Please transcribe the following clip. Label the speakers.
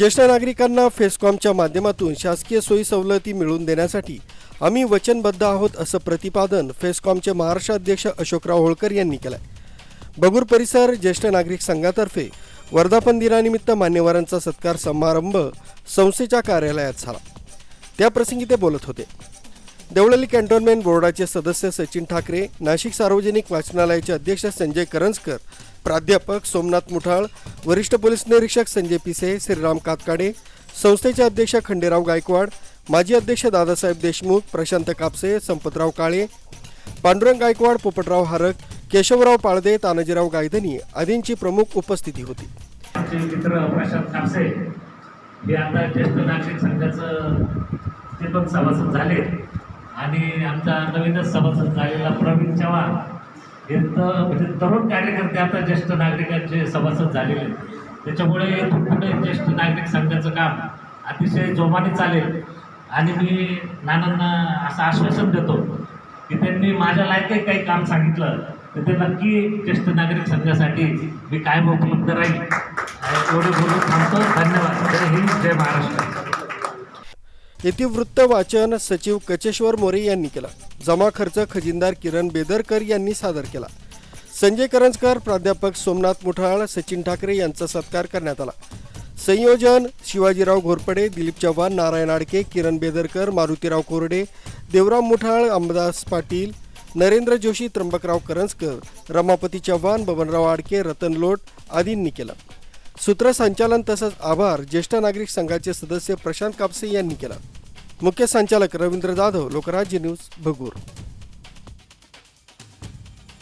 Speaker 1: ज्येष्ठ नागरिकांना फेस्कॉमच्या माध्यमातून शासकीय सोयी सवलती मिळवून देण्यासाठी आम्ही वचनबद्ध आहोत असं प्रतिपादन फेस्कॉमचे महाराष्ट्र अध्यक्ष अशोकराव होळकर यांनी केलं बगूर परिसर ज्येष्ठ नागरिक संघातर्फे वर्धापन दिनानिमित्त मान्यवरांचा सत्कार समारंभ संस्थेच्या कार्यालयात झाला. त्याप्रसंगी ते बोलत होते. देवळली कॅन्टोन्मेंट बोर्डाचे सदस्य सचिन ठाकरे नाशिक सार्वजनिक वाचनालयाचे अध्यक्ष संजय करंजकर प्राध्यापक सोमनाथ मुठाळ वरिष्ठ पोलीस निरीक्षक संजय पिसे श्रीराम कातकाडे संस्थेचे अध्यक्ष खंडेराव गायकवाड माजी अध्यक्ष दादासाहेब देशमुख प्रशांत कापसे संपतराव काळे पांडुरंग गायकवाड पोपटराव हारक केशवराव पाळदे तानाजीराव गायधनी आदींची प्रमुख उपस्थिती होती.
Speaker 2: मित्र प्रशांत कापसे हे आता ज्येष्ठ नागरिक संघाचं ते पण सभासद झाले. आणि आमचा नवीनच सभासद झालेला प्रवीण चव्हाण हे तर म्हणजे तरुण कार्यकर्ते आता ज्येष्ठ नागरिकांचे सभासद झालेले आहेत. त्याच्यामुळे इथून पुढे ज्येष्ठ नागरिक संघाचं काम अतिशय जोमाने चालेल. आणि मी नानांना असं आश्वासन देतो की त्यांनी माझ्या लायकही काही काम सांगितलं तर ते नक्की ज्येष्ठ नागरिक संघासाठी मी कायम उपलब्ध राहील. आणि एवढे बोलून थांबतो. धन्यवाद. जय हिंद जय महाराष्ट्र.
Speaker 1: इतिवृत्त वाचन सचिव कचेश्वर मोरे यांनी केला. जमा खर्च खजिनदार किरण बेदरकर यांनी सादर केला. संजय करंजकर प्राध्यापक सोमनाथ मुठाळ सचिन ठाकरे यांचा सत्कार करण्यात आला. संयोजन शिवाजीराव घोरपडे दिलीप चव्हाण नारायण आडके किरण बेदरकर मारुतीराव कोरडे देवराम मुठाळ अंबादास पाटील नरेंद्र जोशी त्र्यंबकराव करंजकर रमापती चव्हाण बबनराव आडके रतन लोट आदींनी केलं. सूत्रसंचालन तसंच आभार ज्येष्ठ नागरिक संघाचे सदस्य प्रशांत कापसे यांनी केला. मुख्य संचालक रवींद्र जाधव लोकराज्य न्यूज भगूर.